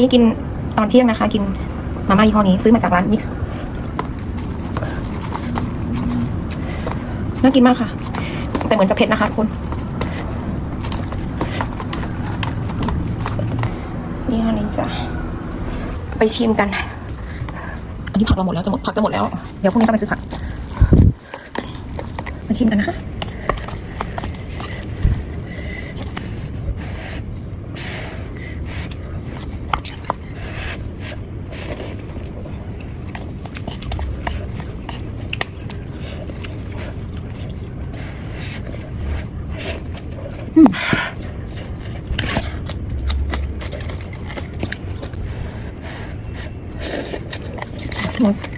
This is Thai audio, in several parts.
นี้กินตอนเที่ยงนะคะ กินมาม่ายี่ห้อนี้ ซื้อมาจากร้านมิกซ์น่ากินมากค่ะ แต่เหมือนจะเผ็ดนะคะทุกคนนี่อันนี้จะไปชิมกัน อันนี้ผักเราหมดแล้วจะหมดผักจะหมดแล้ว เดี๋ยวพรุ่งนี้ต้องไปซื้อผัก มาชิมกันนะคะ Hmm.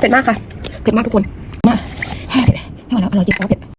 เผ็ดมากค่ะ เผ็ดมากทุกคนมากไม่ไหวแล้วอร่อยจริงแต่ว่าเผ็ด